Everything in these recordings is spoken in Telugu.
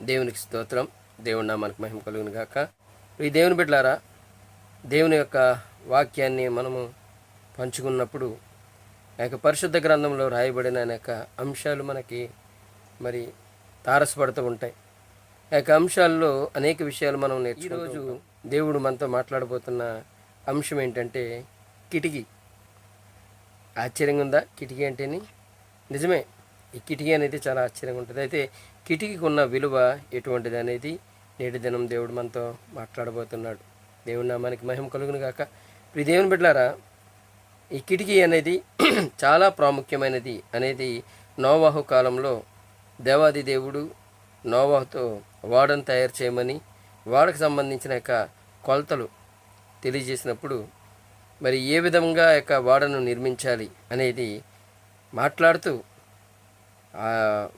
దేవునికి స్తోత్రం. దేవుని నామానికి మహిమ కలుగును గాక. ఈ దేవుని బిడ్డలారా దేవుని యొక్క వాక్యాన్ని మనము పంచుకున్నప్పుడు ఆ యొక్క పరిశుద్ధ గ్రంథంలో రాయబడిన అనేక అంశాలు మనకి మరి తారసపడుతూ ఉంటాయి. ఆ యొక్క అంశాల్లో అనేక విషయాలు మనం ఈరోజు దేవుడు మనతో మాట్లాడబోతున్న అంశం ఏంటంటే కిటికీ. ఆశ్చర్యంగా ఉందా? కిటికీ అంటేని? నిజమే ఈ కిటికీ అనేది చాలా ఆశ్చర్యంగా ఉంటుంది. అయితే కిటికీకి ఉన్న విలువ ఎటువంటిది అనేది నేటి దినం దేవుడు మనతో మాట్లాడబోతున్నాడు. దేవుడి నామానికి మహిమ కలుగును గాక. ఇప్పుడు దేవుని బిడ్డారా ఈ కిటికీ అనేది చాలా ప్రాముఖ్యమైనది అనేది నోవాహు కాలంలో దేవాది దేవుడు నోవాహుతో వాడను తయారు చేయమని వాడకు సంబంధించిన యొక్క కొలతలు తెలియజేసినప్పుడు మరి ఏ విధంగా యొక్క వాడను నిర్మించాలి అనేది మాట్లాడుతూ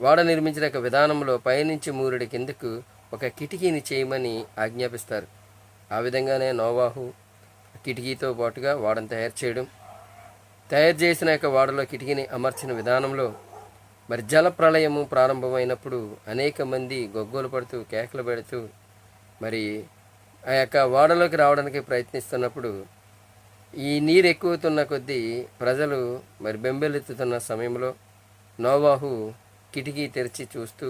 వాడ నిర్మించిన యొక్క విధానంలో పైనుంచి మూరుడి కిందకు ఒక కిటికీని చేయమని ఆజ్ఞాపిస్తారు. ఆ విధంగానే నోవాహు కిటికీతో పాటుగా వాడను తయారు చేయడం తయారు చేసిన యొక్క వాడలో కిటికీని అమర్చిన విధానంలో మరి జల ప్రళయము ప్రారంభమైనప్పుడు అనేక మంది గొగ్గోలు పడుతూ కేకలు పెడుతూ మరి ఆ యొక్క వాడలోకి రావడానికి ప్రయత్నిస్తున్నప్పుడు ఈ నీరు ఎక్కువతున్న కొద్దీ ప్రజలు మరి బెంబెలెత్తుతున్న సమయంలో నోవాహు కిటికీ తెరిచి చూస్తూ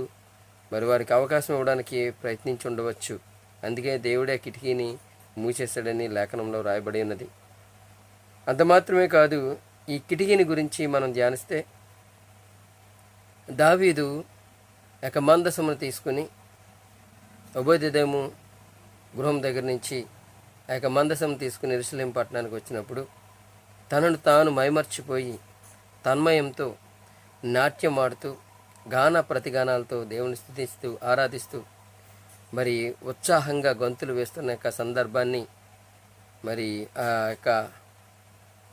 మరి వారికి అవకాశం ఇవ్వడానికి ప్రయత్నించి ఉండవచ్చు అందుకే దేవుడే కిటికీని మూసేశాడని లేఖనంలో రాయబడి ఉన్నది. అంత మాత్రమే కాదు ఈ కిటికీని గురించి మనం ధ్యానిస్తే దావీదు యొక్క మందసమును తీసుకుని ఉభయదేము గృహం దగ్గర నుంచి ఆ యొక్క మందసం తీసుకుని ఇరుసలేం పట్టణానికి వచ్చినప్పుడు తనను తాను మైమర్చిపోయి తన్మయంతో నాట్యం ఆడుతూ గాన ప్రతిగానాలతో దేవుని స్థుతిస్తూ ఆరాధిస్తూ మరి ఉత్సాహంగా గొంతులు వేస్తున్న యొక్క సందర్భాన్ని మరి ఆ యొక్క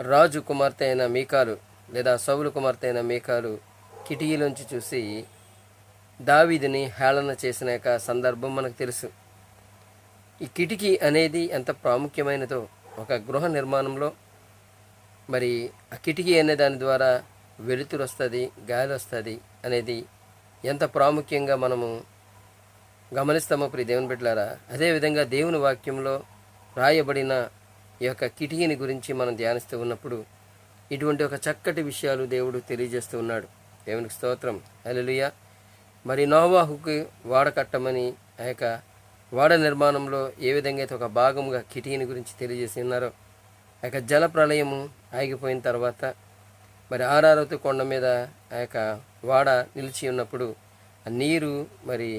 రాజు కుమార్తె అయిన మీకాలు లేదా సౌలు కుమార్తె అయిన మీకాలు కిటికీలోంచి చూసి దావీదిని హేళన చేసిన యొక్క సందర్భం మనకు తెలుసు. ఈ కిటికీ అనేది ఎంత ప్రాముఖ్యమైనదో ఒక గృహ నిర్మాణంలో మరి ఆ కిటికీ అనే దాని ద్వారా వెలుతురు వస్తుంది గాలి వస్తుంది అనేది ఎంత ప్రాముఖ్యంగా మనము గమనిస్తామో ప్రియ దేవుని బిడ్డలారా అదేవిధంగా దేవుని వాక్యంలో రాయబడిన ఈ యొక్క కిటికీని గురించి మనం ధ్యానిస్తూ ఉన్నప్పుడు ఇటువంటి ఒక చక్కటి విషయాలు దేవుడు తెలియజేస్తూ ఉన్నాడు. దేవునికి స్తోత్రం. అలెలుయ మరి నోవాహుకి వాడ కట్టమని ఆ యొక్క వాడ నిర్మాణంలో ఏ విధంగా అయితే ఒక భాగముగా కిటికీని గురించి తెలియజేసి ఉన్నారో ఆ యొక్క జల ప్రళయము ఆగిపోయిన తర్వాత మరి ఆరారవతి కొండ మీద ఆ యొక్క వాడ నిలిచి ఉన్నప్పుడు ఆ నీరు మరి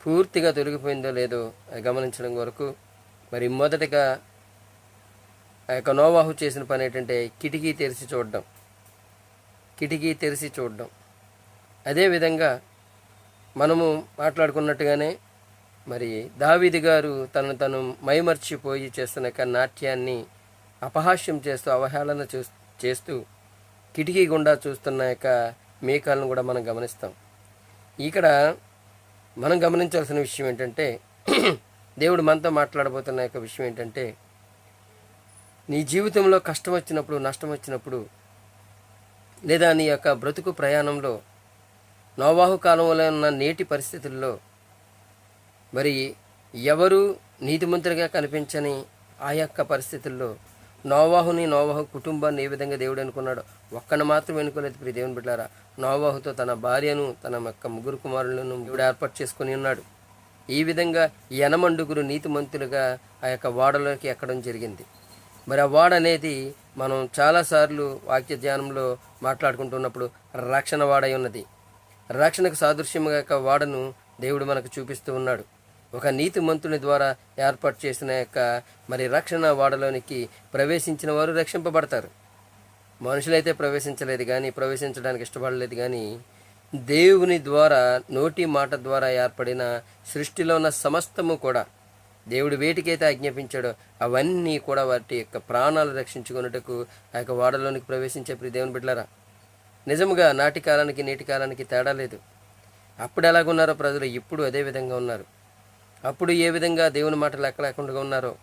పూర్తిగా తొలగిపోయిందో లేదో అది గమనించడం వరకు మరి మొదటగా ఆ యొక్క నోవాహు చేసిన పని ఏంటంటే కిటికీ తెరిచి చూడడం. కిటికీ తెరిచి చూడడం. అదేవిధంగా మనము మాట్లాడుకున్నట్టుగానే మరి దావీది గారు తను తను మైమర్చిపోయి చేస్తున్న యొక్క నాట్యాన్ని అపహాస్యం చేస్తూ అవహేళన చూ చేస్తూ కిటికీ గుండా చూస్తున్న యొక్క మేకాలను కూడా మనం గమనిస్తాం. ఇక్కడ మనం గమనించాల్సిన విషయం ఏంటంటే దేవుడు మనతో మాట్లాడబోతున్న యొక్క విషయం ఏంటంటే నీ జీవితంలో కష్టం వచ్చినప్పుడు నష్టం వచ్చినప్పుడు లేదా నీ యొక్క బ్రతుకు ప్రయాణంలో నోవాహు కాలంలో ఉన్న నేటి పరిస్థితుల్లో మరి ఎవరు నీతిమంతులుగా కనిపించని ఆ యొక్క పరిస్థితుల్లో నోవాహుని నోవాహు కుటుంబాన్ని ఏ విధంగా దేవుడు అనుకున్నాడు ఒక్కను మాత్రం ఎన్నుకోలేదు ప్రియ దేవుని బిడ్డారా నోవాహుతో తన భార్యను తన యొక్క ముగ్గురు కుమారులను దేవుడు ఏర్పాటు చేసుకుని ఉన్నాడు. ఈ విధంగా యనమండుగురు నీతిమంతులుగా ఆ యొక్క వాడలోకి ఎక్కడం జరిగింది. మరి ఆ వాడ అనేది మనం చాలాసార్లు వాక్య ధ్యానంలో మాట్లాడుకుంటున్నప్పుడు రక్షణ వాడై ఉన్నది. రక్షణకు సాదృశ్యముగా యొక్క వాడను దేవుడు మనకు చూపిస్తూ ఉన్నాడు. ఒక నీతిమంతుని ద్వారా ఏర్పాటు చేసిన యొక్క మరి రక్షణ వాడలోనికి ప్రవేశించిన వారు రక్షింపబడతారు. మనుషులైతే ప్రవేశించలేదు కానీ ప్రవేశించడానికి ఇష్టపడలేదు కానీ దేవుని ద్వారా నోటి మాట ద్వారా ఏర్పడిన సృష్టిలో ఉన్న సమస్తము కూడా దేవుడు వేటికైతే ఆజ్ఞాపించాడో అవన్నీ కూడా వాటి యొక్క ప్రాణాలు రక్షించుకున్నట్టుకు ఆ యొక్క వాడలోనికి ప్రవేశించే ప్రతి దేవుని బిడ్డలారా నిజముగా నాటి కాలానికి నేటి కాలానికి తేడా లేదు. అప్పుడు ఎలాగున్నారో ప్రజలు ఇప్పుడు అదే విధంగా ఉన్నారు. అప్పుడు ఏ విధంగా దేవుని మాట లెక్క లేకుండా ఉన్నారో.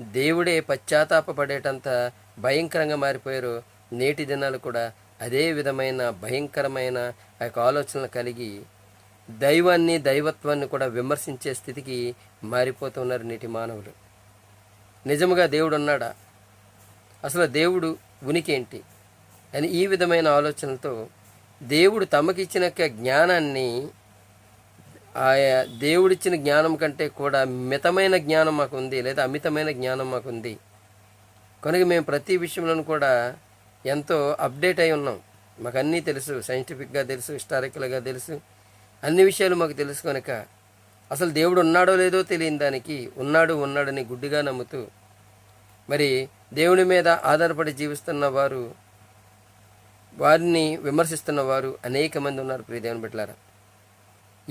దేవుడే పశ్చాత్తాపడేటంత భయంకరంగా మారిపోయారు. నేటి దినాలు కూడా అదే విధమైన భయంకరమైన ఆ యొక్క ఆలోచనలు కలిగి దైవాన్ని దైవత్వాన్ని కూడా విమర్శించే స్థితికి మారిపోతున్నారు నేటి మానవులు. నిజముగా దేవుడు ఉన్నాడా? అసలు దేవుడు ఉనికి ఏంటి అని ఈ విధమైన ఆలోచనలతో దేవుడు తమకిచ్చిన జ్ఞానాన్ని దేవుడిచ్చిన జ్ఞానం కంటే కూడా మితమైన జ్ఞానం మాకు ఉంది లేదా అమితమైన జ్ఞానం మాకు ఉంది కనుక మేము ప్రతి విషయంలోనూ కూడా ఎంతో అప్డేట్ అయి ఉన్నాం. మాకు అన్నీ తెలుసు సైంటిఫిక్గా తెలుసు హిస్టారికల్గా తెలుసు. అన్ని విషయాలు మాకు తెలుసు కనుక అసలు దేవుడు ఉన్నాడో లేదో తెలియని దానికి ఉన్నాడు ఉన్నాడని గుడ్డిగా నమ్ముతూ మరి దేవుని మీద ఆధారపడి జీవిస్తున్న వారు వారిని విమర్శిస్తున్న వారు అనేక మంది ఉన్నారు ప్రియదేవుని బిడ్డలారా.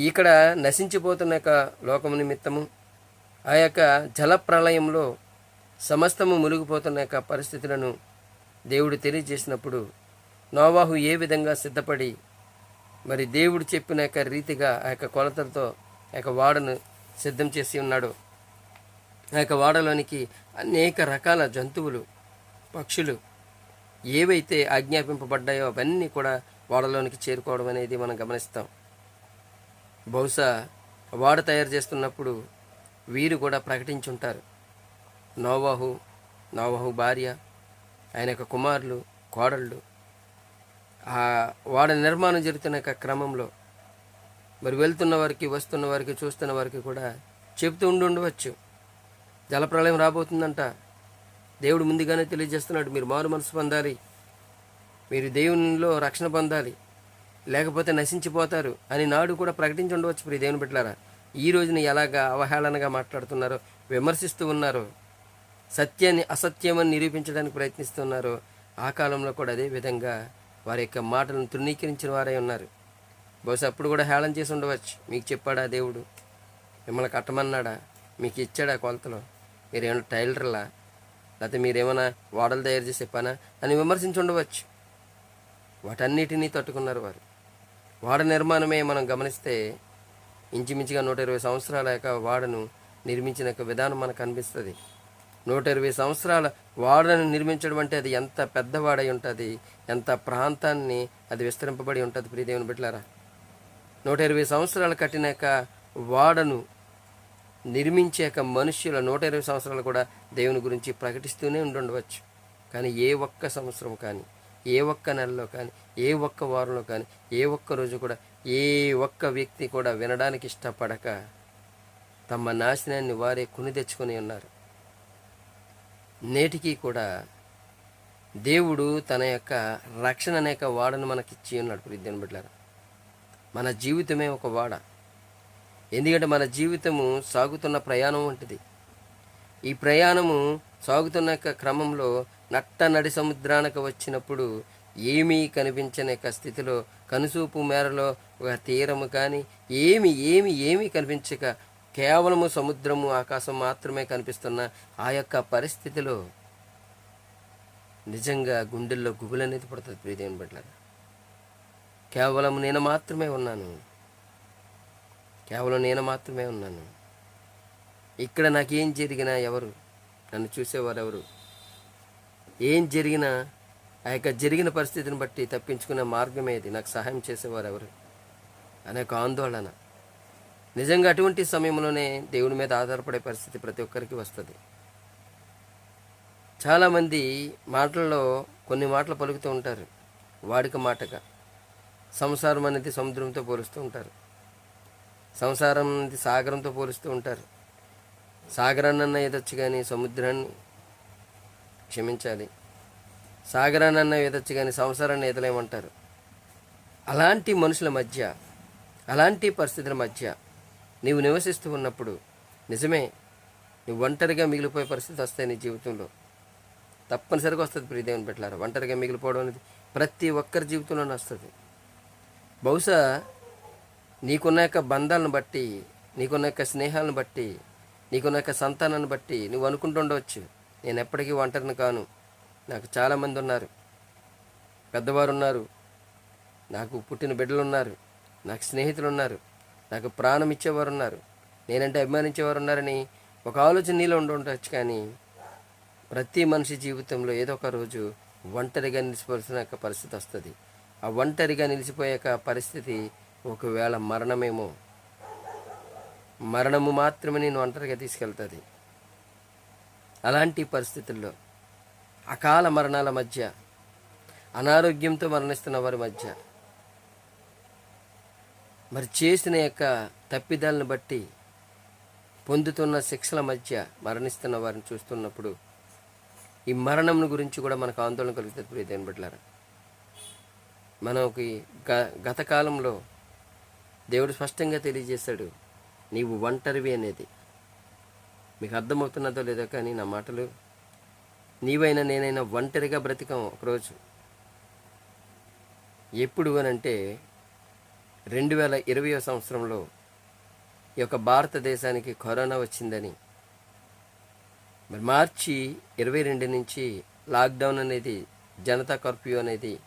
ఇక్కడ నశించిపోతున్న యొక్క లోకము నిమిత్తము ఆ యొక్క జల ప్రళయంలో సమస్తము మునిగిపోతున్న యొక్క పరిస్థితులను దేవుడు తెలియజేసినప్పుడు నోవాహు ఏ విధంగా సిద్ధపడి మరి దేవుడు చెప్పిన యొక్క రీతిగా ఆ యొక్క కొలతలతో ఆ యొక్క వాడను సిద్ధం చేసి ఉన్నాడు. ఆ యొక్క వాడలోనికి అనేక రకాల జంతువులు పక్షులు ఏవైతే ఆజ్ఞాపింపబడ్డాయో అవన్నీ కూడా వాడలోనికి చేరుకోవడం అనేది మనం గమనిస్తాం. బహుశా వాడ తయారు చేస్తున్నప్పుడు వీరు కూడా ప్రకటించుంటారు. నోవాహు నోవాహు భార్య ఆయన యొక్క కుమారులు కోడళ్ళు. ఆ వాడ నిర్మాణం జరుగుతున్న యొక్క క్రమంలో మరి వెళ్తున్న వారికి వస్తున్న వారికి చూస్తున్న వారికి కూడా చెప్తూ ఉండి ఉండవచ్చు. జలప్రలయం రాబోతుందంట. దేవుడు ముందుగానే తెలియజేస్తున్నాడు మీరు మారు మనసు పొందాలి. మీరు దేవునిలో రక్షణ పొందాలి. లేకపోతే నశించిపోతారు అని నాడు కూడా ప్రకటించి ఉండవచ్చు ప్రియ దేవుని బిడ్డలారా. ఈ రోజున ఎలాగా అవహేళనగా మాట్లాడుతున్నారో విమర్శిస్తూ ఉన్నారో సత్యాన్ని అసత్యమని నిరూపించడానికి ప్రయత్నిస్తున్నారో ఆ కాలంలో కూడా అదే విధంగా వారి యొక్క మాటలను తృణీకరించిన వారే ఉన్నారు. బహుశా అప్పుడు కూడా హేళన చేసి ఉండవచ్చు. మీకు చెప్పాడా దేవుడు? మిమ్మల్ని కట్టమన్నాడా? మీకు ఇచ్చాడా కొలతలో? మీరేమైనా టైలర్లా? లేకపోతే మీరేమైనా వాడలు తయారు చేసే పనా? అని విమర్శించి ఉండవచ్చు. వాటన్నిటినీ తట్టుకున్నారు వారు. వాడ నిర్మాణమే మనం గమనిస్తే ఇంచుమించుగా నూట ఇరవై సంవత్సరాల యొక్క వాడను నిర్మించిన యొక్క విధానం మనకు అనిపిస్తుంది. నూట ఇరవై సంవత్సరాల వాడను నిర్మించడం అంటే అది ఎంత పెద్దవాడై ఉంటుంది ఎంత ప్రాంతాన్ని అది విస్తరింపబడి ఉంటుంది ప్రియదేవుని బిడ్డలారా. నూట ఇరవై సంవత్సరాలు కట్టిన యొక్క వాడను నిర్మించే యొక్క మనుష్యుల నూట ఇరవై సంవత్సరాలు కూడా దేవుని గురించి ప్రకటిస్తూనే ఉండుండవచ్చు. కానీ ఏ ఒక్క సంవత్సరం కానీ ఏ ఒక్క నెలలో కానీ ఏ ఒక్క వారంలో కానీ ఏ ఒక్క రోజు కూడా ఏ ఒక్క వ్యక్తి కూడా వినడానికి ఇష్టపడక తమ నాశనాన్ని వారే కొని తెచ్చుకొని ఉన్నారు. నేటికి కూడా దేవుడు తన యొక్క రక్షణ అనేక వాడను మనకిచ్చి ఉన్నాడు ప్రిద్యను బిడ్డారా మన జీవితమే ఒక వాడ. ఎందుకంటే మన జీవితము సాగుతున్న ప్రయాణం వంటిది. ఈ ప్రయాణము సాగుతున్న యొక్క క్రమంలో నట్ట నడి సముద్రానికి వచ్చినప్పుడు ఏమీ కనిపించని యొక్క స్థితిలో కనుసూపు మేరలో ఒక తీరము కానీ ఏమి ఏమి ఏమీ కనిపించక కేవలము సముద్రము ఆకాశం మాత్రమే కనిపిస్తున్న ఆ యొక్క పరిస్థితిలో నిజంగా గుండెల్లో గుబులనేది పడుతుంది ప్రియదేవుని బిడ్డలారా. కేవలం నేను మాత్రమే ఉన్నాను. కేవలం నేను మాత్రమే ఉన్నాను. ఇక్కడ నాకేం జరిగినా ఎవరు? నన్ను చూసేవారు ఎవరు? ఏం జరిగినా ఆ యొక్క జరిగిన పరిస్థితిని బట్టి తప్పించుకునే మార్గం ఏది నాకు సహాయం చేసేవారు ఎవరు? అనే ఒక ఆందోళన. నిజంగా అటువంటి సమయంలోనే దేవుని మీద ఆధారపడే పరిస్థితి ప్రతి ఒక్కరికి వస్తుంది. చాలామంది మాటల్లో కొన్ని మాటలు పలుకుతూ ఉంటారు. వాడిక మాటగా. సంసారం అనేది సముద్రంతో పోలుస్తూ ఉంటారు. సంసారం అనేది సాగరంతో పోలుస్తూ ఉంటారు. సాగరాన్నన్న ఎదొచ్చు కానీ సముద్రాన్ని క్షమించాలి. సాగరానన్న ఎదొచ్చు కానీ సంవత్సరాన్ని ఎదలేమంటారు. అలాంటి మనుషుల మధ్య అలాంటి పరిస్థితుల మధ్య నీవు నివసిస్తూ ఉన్నప్పుడు నిజమే నువ్వు ఒంటరిగా మిగిలిపోయే పరిస్థితి వస్తాయి నీ జీవితంలో. తప్పనిసరిగా వస్తుంది ప్రియదేవుని పెట్టారు ఒంటరిగా మిగిలిపోవడం అనేది ప్రతి ఒక్కరి జీవితంలోనే వస్తుంది. బహుశా నీకున్న యొక్క బంధాలను బట్టి నీకున్న యొక్క స్నేహాలను బట్టి నీకున్న యొక్క సంతానాన్ని బట్టి నువ్వు అనుకుంటుండవచ్చు నేను ఎప్పటికీ ఒంటరిని కాను. నాకు చాలామంది ఉన్నారు పెద్దవారు ఉన్నారు నాకు పుట్టిన బిడ్డలు ఉన్నారు నాకు స్నేహితులు ఉన్నారు నాకు ప్రాణం ఇచ్చేవారు ఉన్నారు నేనంటే అభిమానించేవారు ఉన్నారని ఒక ఆలోచన నీలో ఉండవచ్చు కానీ ప్రతి మనిషి జీవితంలో ఏదో ఒక రోజు ఒంటరిగా నిలిచిపోవాల్సిన యొక్క పరిస్థితి వస్తుంది. ఆ ఒంటరిగా నిలిచిపోయాక పరిస్థితి ఒకవేళ మరణమేమో మరణము మాత్రమే నేను ఒంటరిగా తీసుకెళ్తుంది. అలాంటి పరిస్థితుల్లో అకాల మరణాల మధ్య అనారోగ్యంతో మరణిస్తున్న వారి మధ్య మరి చేసిన యొక్క తప్పిదాలను బట్టి పొందుతున్న శిక్షల మధ్య మరణిస్తున్న వారిని చూస్తున్నప్పుడు ఈ మరణం గురించి కూడా మనకు ఆందోళన కలుగుతుంది ప్రియ దేవుని బిడ్డలారా. మనకి గ గతకాలంలో దేవుడు స్పష్టంగా తెలియజేశాడు నీవు ఒంటరివి అనేది. మీకు అర్థమవుతున్నదో లేదో కానీ నా మాటలు నీవైనా నేనైనా ఒంటరిగా బ్రతికాం ఒకరోజు. ఎప్పుడు అనంటే రెండు వేల ఇరవై సంవత్సరంలో ఈ యొక్క భారతదేశానికి కరోనా వచ్చిందని. మరి మార్చి ఇరవై రెండు నుంచి లాక్డౌన్ అనేది జనతా కర్ఫ్యూ అనేది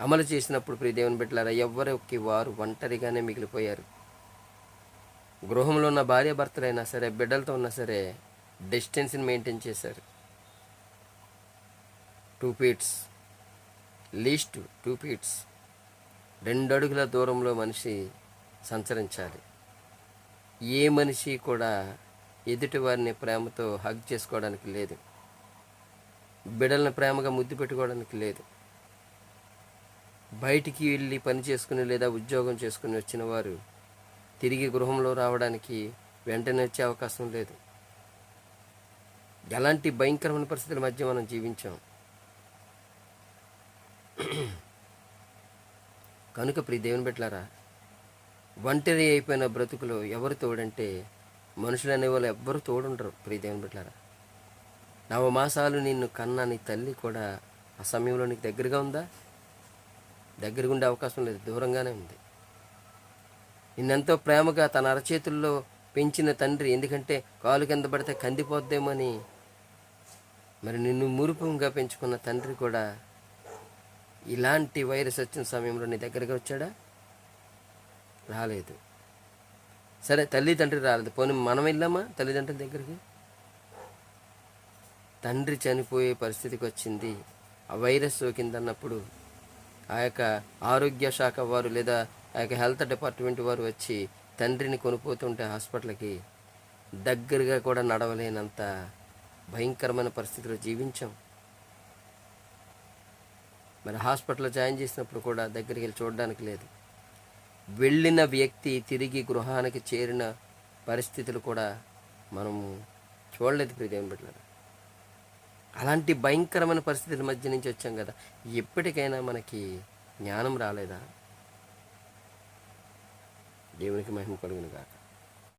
అమలు చేసినప్పుడు ప్రియ దేవుని బిడ్డలారా ఎవరికి వారు ఒంటరిగానే మిగిలిపోయారు. గృహంలో ఉన్న భార్య భర్తలైనా సరే బిడ్డలతో ఉన్నా సరే డిస్టెన్స్ని మెయింటైన్ చేశారు. Two feets least two feets రెండు అడుగుల దూరంలో మనిషి సంచరించాలి. ఏ మనిషి కూడా ఎదుటి వారిని ప్రేమతో హగ్ చేసుకోవడానికి లేదు. బిడ్డలను ప్రేమగా ముద్దు పెట్టుకోవడానికి లేదు. బయటికి వెళ్ళి పని చేసుకుని లేదా ఉద్యోగం చేసుకుని వచ్చిన వారు తిరిగి గృహంలో రావడానికి వెంటనే వచ్చే అవకాశం లేదు. ఎలాంటి భయంకరమైన పరిస్థితుల మధ్య మనం జీవించాం. కనుక ప్రియ దేవుని పెట్టారా ఒంటరి అయిపోయిన బ్రతుకులో ఎవరు తోడంటే మనుషులు అనే వాళ్ళు ఎవ్వరు తోడుండరు ప్రియ దేవుని పెట్టారా నవమాసాలు నిన్ను కన్నా నీ తల్లి కూడా ఆ సమయంలో నీకు దగ్గరగా ఉందా? దగ్గరగా ఉండే అవకాశం లేదు దూరంగానే ఉంది. నిన్నెంతో ప్రేమగా తన అరచేతుల్లో పెంచిన తండ్రి. ఎందుకంటే కాలు కింద పడితే కందిపోద్దేమని. మరి నిన్ను మురుపంగా పెంచుకున్న తండ్రి కూడా ఇలాంటి వైరస్ వచ్చిన సమయంలో నీ దగ్గరికి వచ్చాడా? రాలేదు. సరే తల్లిదండ్రి రాలేదు. పోనీ మనం వెళ్ళామా తల్లిదండ్రుల దగ్గరికి? తండ్రి చనిపోయే పరిస్థితికి వచ్చింది. ఆ వైరస్ సోకిందన్నప్పుడు ఆ యొక్క ఆరోగ్య శాఖ వారు లేదా ఆ యొక్క హెల్త్ డిపార్ట్మెంట్ వారు వచ్చి తండ్రిని కొనిపోతుంటే హాస్పిటల్కి దగ్గరగా కూడా నడవలేనంత భయంకరమైన పరిస్థితిలో జీవించాం. మరి హాస్పిటల్లో జాయిన్ చేసినప్పుడు కూడా దగ్గరికి వెళ్ళి చూడడానికి లేదు. వెళ్ళిన వ్యక్తి తిరిగి గృహానికి చేరిన పరిస్థితులు కూడా మనము చూడలేదు ప్రియదేవన్ బిడ్డలారా. అలాంటి భయంకరమైన పరిస్థితుల మధ్య నుంచి వచ్చాం కదా. ఎప్పటికైనా మనకి జ్ఞానం రాలేదా? దేవునికి మహిమ కలుగును కాక